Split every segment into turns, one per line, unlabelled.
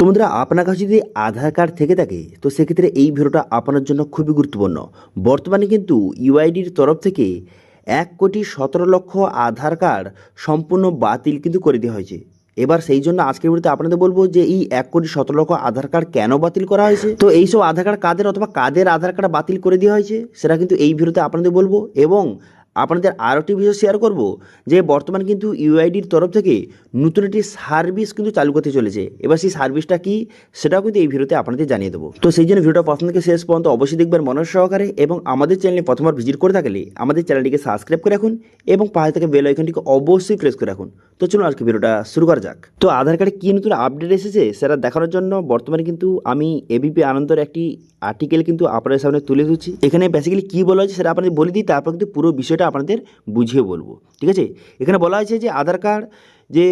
তো বন্ধুরা, আপনার কাছে যদি আধার কার্ড থেকে থাকে, তো সেক্ষেত্রে এই ভিডিওটা আপনার জন্য খুবই গুরুত্বপূর্ণ। বর্তমানে কিন্তু ইউআইডির তরফ থেকে এক কোটি সতেরো লক্ষ আধার কার্ড সম্পূর্ণ বাতিল কিন্তু করে দেওয়া হয়েছে। এবার সেই জন্য আজকের ভিডিওতে আপনাদের বলব যে এই এক কোটি সতেরো লক্ষ আধার কার্ড কেন বাতিল করা হয়েছে? তো এইসব আধার কার্ড কাদের অথবা কাদের আধার কার্ড বাতিল করে দেওয়া হয়েছে, সেটা কিন্তু এই ভিডিওতে আপনাদের বলব। এবং আপনাদের আরও একটি বিষয় শেয়ার করব, যে বর্তমান কিন্তু ইউআইডির তরফ থেকে নতুন একটি সার্ভিস কিন্তু চালু করতে চলেছে। এবার সেই সার্ভিসটা কি, সেটাও কিন্তু এই ভিডিওতে আপনাদের জানিয়ে দেবো। তো সেই জন্য ভিডিওটা প্রথম থেকে শেষ পর্যন্ত অবশ্যই দেখবেন মনোজ সহকারে এবং আমাদের চ্যানেলে প্রথমবার ভিজিট করে থাকলে আমাদের চ্যানেলটিকে সাবস্ক্রাইব করে রাখুন এবং পাশে থেকে বেল আইকনটিকে অবশ্যই প্রেস করে রাখুন। তো চলুন আজকে ভিডিওটা শুরু করা যাক। তো আধার কার্ডে কী নতুন আপডেট এসেছে, সেটা দেখানোর জন্য বর্তমানে কিন্তু আমি এবিপি আনন্দর একটি আর্টিকেল কিন্তু আপনাদের সামনে তুলে ধরছি। এখানে বেসিক্যালি কী বলা হয়েছে সেটা আপনাদের বলে দিই, তারপর কিন্তু পুরো বিষয়টা আপনাদের বুঝিয়ে বলব, ঠিক আছে? এখানে বলা হয়েছে যে আধার কার্ড যে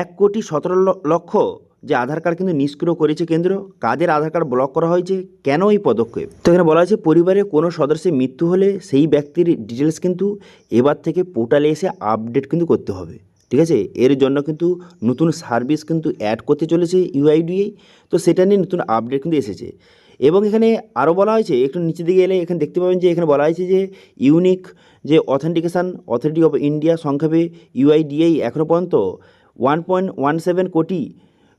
এক কোটি সতেরো লক্ষ যে আধার কার্ড কিন্তু নিষ্ক্রিয় করেছে কেন্দ্র, কাদের আধার কার্ড ব্লক করা হয়েছে, কেন এই পদক্ষেপ? তো এখানে বলা হয়েছে পরিবারের কোনো সদস্যের মৃত্যু হলে সেই ব্যক্তির ডিটেলস কিন্তু এবার থেকে পোর্টালে এসে আপডেট কিন্তু করতে হবে, ঠিক আছে? এর জন্য কিন্তু নতুন সার্ভিস কিন্তু অ্যাড করতে চলেছে ইউআইডিএ, তো সেটা নিয়ে নতুন আপডেট কিন্তু এসেছে। এবং এখানে আরও বলা হয়েছে, একটু নিচের দিকে এলে এখানে দেখতে পাবেন যে এখানে বলা হয়েছে যে ইউনিক যে অথেন্টিকেশান অথরিটি অফ ইন্ডিয়া সংক্ষেপে ইউআইডিএই এখনও পর্যন্ত ওয়ান পয়েন্ট ওয়ান সেভেন কোটি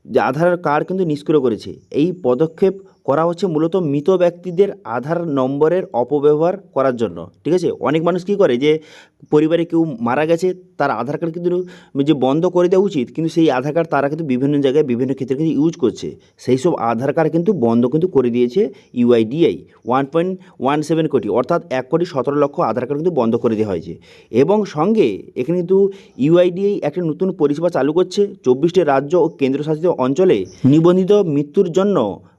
যে আধার কার্ড কিন্তু নিষ্ক্রিয় করেছে। এই পদক্ষেপ করা হচ্ছে মূলত মৃত ব্যক্তিদের আধার নম্বরের অপব্যবহার করার জন্য, ঠিক আছে? অনেক মানুষ কী করে যে পরিবারে কেউ মারা গেছে, তার আধার কার্ড কিন্তু যে বন্ধ করে দেওয়া উচিত, কিন্তু সেই আধার কার্ড তারা কিন্তু বিভিন্ন জায়গায় বিভিন্ন ক্ষেত্রে কিন্তু ইউজ করছে। সেই সব আধার কার্ড কিন্তু বন্ধ কিন্তু করে দিয়েছে UIDAI, one point one seven crore, অর্থাৎ এক কোটি সতেরো লক্ষ আধার কার্ড কিন্তু বন্ধ করে দেওয়া হয়েছে। এবং সঙ্গে এখানে কিন্তু ইউআইডিআই একটা নতুন পরিষেবা চালু করছে চব্বিশটি রাজ্য ও কেন্দ্রশাসিত অঞ্চলে নিবন্ধিত মৃত্যুর জন্য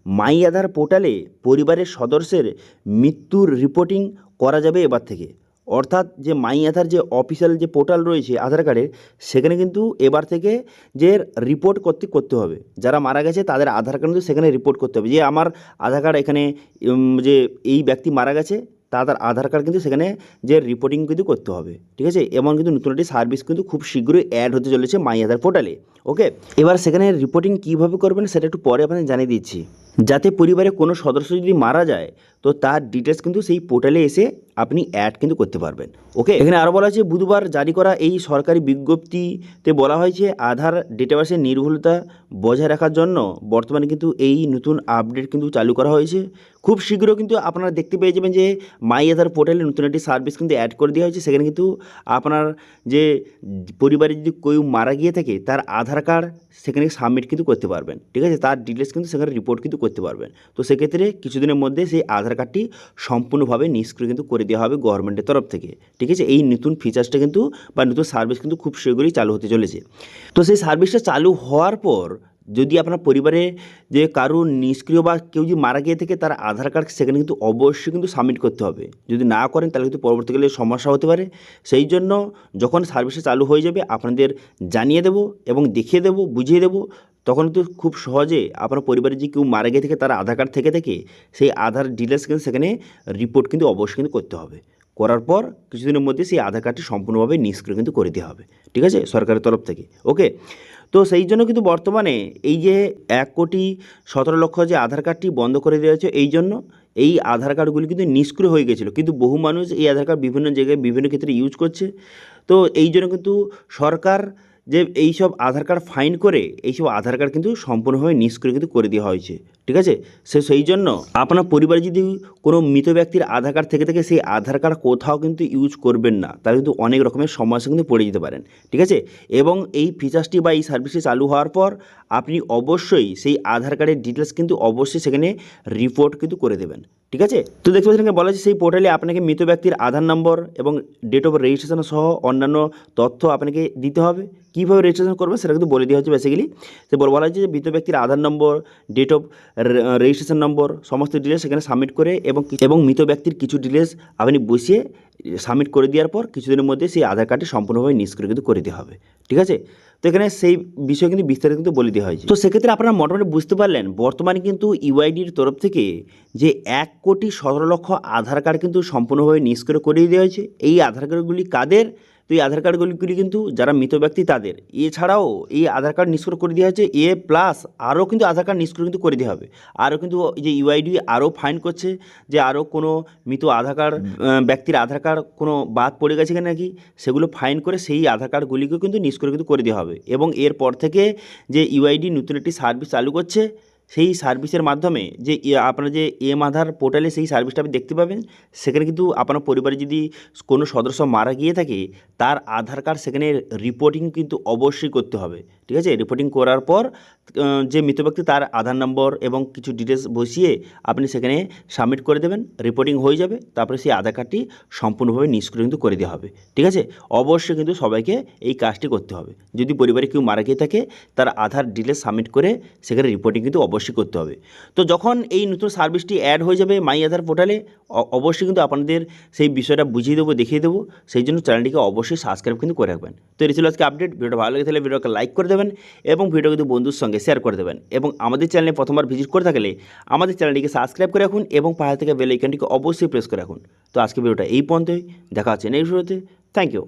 মাই আধার পোর্টালে পরিবারের সদস্যের মৃত্যুর রিপোর্টিং করা যাবে এবার থেকে। অর্থাৎ যে মাই আধার যে অফিসিয়াল যে পোর্টাল রয়েছে আধার কার্ডের, সেখানে কিন্তু এবার থেকে যে রিপোর্ট করতে করতে হবে। যারা মারা গেছে, তাদের আধার কার্ড কিন্তু সেখানে রিপোর্ট করতে হবে। যে আমার আধার কার্ড এখানে যে এই ব্যক্তি মারা গেছে, তাদের আধার কার্ড কিন্তু সেখানে যে রিপোর্টিং কিন্তু করতে হবে। ঠিক আছে? এমন কিন্তু নতুন একটি সার্ভিস কিন্তু খুব শীঘ্রই অ্যাড হতে চলেছে মাই আধার পোর্টালে। ওকে? এবার সেখানে রিপোর্টিং কীভাবে করবেন, সেটা একটু পরে আপনাদের জানিয়ে দিচ্ছি। যাতে পরিবারে কোনো সদস্য যদি মারা যায় তো তার ডিটেলস কিন্তু সেই পোর্টালে এসে আপনি অ্যাড কিন্তু করতে পারবেন। ওকে এখানে আরও বলা হয়েছে, বুধবার জারি করা এই সরকারি বিজ্ঞপ্তিতে বলা হয়েছে, আধার ডেটাবেসের নির্ভুলতা বজায় রাখার জন্য বর্তমানে কিন্তু এই নতুন আপডেট কিন্তু চালু করা হয়েছে। খুব শীঘ্র কিন্তু আপনারা দেখতে পেয়ে যাবেন যে মাই আধার পোর্টালে নতুন একটি সার্ভিস কিন্তু অ্যাড করে দেওয়া হয়েছে। সেখানে কিন্তু আপনার যে পরিবারে যদি কেউ মারা গিয়ে থাকে, তার আধার কার্ড সেখানে সাবমিট কিন্তু করতে পারবেন। ঠিক আছে? তার ডিটেলস কিন্তু সেখানে রিপোর্ট কিন্তু করতে পারবেন। তো সেক্ষেত্রে কিছুদিনের মধ্যে সেই আধার কার্ডটি সম্পূর্ণভাবে নিষ্ক্রিয় কিন্তু করে দেওয়া হবে গভর্নমেন্টের তরফ থেকে। ঠিক আছে? এই নতুন ফিচার্সটা কিন্তু বা নতুন সার্ভিস কিন্তু খুব শীঘ্রই চালু হতে চলেছে। তো সেই সার্ভিসটা চালু হওয়ার পর যদি আপনার পরিবারে যে কারও নিষ্ক্রিয় বা কেউ যদি মারা গিয়ে থাকে, তার আধার কার্ড সেখানে কিন্তু অবশ্যই কিন্তু সাবমিট করতে হবে। যদি না করেন, তাহলে কিন্তু পরবর্তীকালে সমস্যা হতে পারে। সেই জন্য যখন সার্ভিসটা চালু হয়ে যাবে, আপনাদের জানিয়ে দেবো এবং দেখিয়ে দেবো, বুঝিয়ে দেবো তখন তো খুব সহজে আপনার পরিবারে যে কেউ মারা গিয়ে থাকে, তার আধার কার্ড থেকে থেকে, সেই আধার ডিটেলস কিন্তু সেখানে রিপোর্ট কিন্তু অবশ্যই কিন্তু করতে হবে। করার পর কিছুদিনের মধ্যে সেই আধার কার্ডটি সম্পূর্ণভাবে নিষ্ক্রিয় কিন্তু করে দেওয়া হবে। ঠিক আছে? সরকারের তরফ থেকে। ওকে? তো সেই জন্য কিন্তু বর্তমানে এই যে এক কোটি সতেরো লক্ষ যে আধার কার্ডটি বন্ধ করে দেওয়া হয়েছে, এই জন্য এই আধার কার্ডগুলি কিন্তু নিষ্ক্রিয় হয়ে গেছিল কিন্তু বহু মানুষ এই আধার কার্ড বিভিন্ন জায়গায় বিভিন্ন ক্ষেত্রে ইউজ করছে। তো এই জন্য কিন্তু সরকার যে এই সব আধার কার্ড ফাইন করে এইসব আধার কার্ড কিন্তু সম্পূর্ণভাবে নিষ্ক্রিয় কিন্তু করে দেওয়া হয়েছে, ঠিক আছে? সে সেই জন্য আপনার পরিবারে যদি কোনো মৃত ব্যক্তির আধার কার্ড থেকে থাকে, সেই আধার কার্ড কোথাও কিন্তু ইউজ করবেন না। তাহলে কিন্তু অনেক রকমের সমস্যা কিন্তু পড়ে যেতে পারেন, ঠিক আছে? এবং এই ফিচার্সটি বা এই সার্ভিসটি চালু হওয়ার পর আপনি অবশ্যই সেই আধার কার্ডের ডিটেলস কিন্তু অবশ্যই সেখানে রিপোর্ট কিন্তু করে দেবেন। ঠিক আছে? তো দেখতে পাচ্ছেন বলা আছে সেই পোর্টালে আপনাকে মৃত ব্যক্তির আধার নম্বর এবং ডেট অফ রেজিস্ট্রেশন সহ অন্যান্য তথ্য আপনাকে দিতে হবে। কীভাবে রেজিস্ট্রেশন করবেন সেটা কিন্তু বলে দেওয়া হচ্ছে বেসিক্যালি সে বলা হয়েছে যে মৃত ব্যক্তির Aadhaar number date of registration number সমস্ত ডিটেলস সেখানে সাবমিট করে এবং এবং মৃত ব্যক্তির কিছু ডিটেলস আপনি বসিয়ে সাবমিট করে দেওয়ার পর কিছুদিনের মধ্যে সেই আধার কার্ডটি সম্পূর্ণভাবে নিষ্ক্রিয় কিন্তু করে দেওয়া হবে। ঠিক আছে? তো এখানে সেই বিষয়ে কিন্তু বিস্তারিত কিন্তু বলে দেওয়া হয়েছে। তো সেক্ষেত্রে আপনারা মোটামুটি বুঝতে পারলেন, বর্তমানে কিন্তু ইউআইডির তরফ থেকে যে এক কোটি সতেরো লক্ষ আধার কার্ড কিন্তু সম্পূর্ণভাবে নিষ্ক্রিয় করে দেওয়া হয়েছে। এই আধার কার্ডগুলি কাদের? তো এই আধার কার্ডগুলি কিন্তু যারা মৃত ব্যক্তি তাদের। এছাড়াও এই আধার কার্ড নিষ্ক্রিয় করে দেওয়া হয়েছে এ প্লাস আরও কিন্তু আধার কার্ড নিষ্ক্রিয় কিন্তু করে দেওয়া হবে। আরও কিন্তু এই যে ইউআইডি আরও ফাইন করছে যে আরও কোনো মৃত আধার কার্ড ব্যক্তির আধার কার্ড কোনো বাদ পড়ে গেছে কিনা নাকি সেগুলো ফাইন করে সেই আধার কার্ডগুলিকেও কিন্তু নিষ্ক্রিয় কিন্তু করে দেওয়া হবে। এবং এরপর থেকে যে ইউআইডি নতুন একটি সার্ভিস চালু করছে সেই সার্ভিসের মাধ্যমে যে আপনার যে এম আধার পোর্টালে সেই সার্ভিসটা আপনি দেখতে পাবেন। সেখানে কিন্তু আপনার পরিবারে যদি কোনো সদস্য মারা গিয়ে থাকে, তার আধার কার্ড সেখানে রিপোর্টিং কিন্তু অবশ্যই করতে হবে। ঠিক আছে? রিপোর্টিং করার পর যে মৃত ব্যক্তি তার আধার নম্বর এবং কিছু ডিটেলস বসিয়ে আপনি সেখানে সাবমিট করে দেবেন রিপোর্টিং হয়ে যাবে, তারপরে সেই আধার কার্ডটি সম্পূর্ণভাবে নিষ্ক্রিয় কিন্তু করে দেওয়া হবে, ঠিক আছে? অবশ্যই কিন্তু সবাইকে এই কাজটি করতে হবে, যদি পরিবারে কেউ মারা গিয়ে থাকে, তার আধার ডিটেলস সাবমিট করে সেখানে রিপোর্টিং কিন্তু অবশ্যই করতে হবে। তো যখন এই নতুন সার্ভিসটি অ্যাড হয়ে যাবে মাই আধার পোর্টালে অবশ্যই কিন্তু আপনাদের সেই বিষয়টা বুঝিয়ে দেবো, দেখিয়ে দেবো, সেই জন্য চ্যানেলটিকে অবশ্যই সাবস্ক্রাইব কিন্তু করে রাখবেন। তো এই ছিল আজকে আপডেট ভিডিওটা ভালো লেগে থাকলে ভিডিওকে লাইক করে দেবেন এবং ভিডিও কিন্তু বন্ধুর সঙ্গে শেয়ার করে দেবেন এবং আমাদের চ্যানেলে প্রথমবার ভিজিট করে থাকলে আমাদের চ্যানেলটিকে সাবস্ক্রাইব করে রাখুন এবং পাহাড় থেকে বেল আইকনটিকে অবশ্যই প্রেস করে রাখুন। তো আজকে ভিডিওটা এই পর্যন্তই। দেখা হচ্ছে নেক্সট ভিডিওতে থ্যাংক ইউ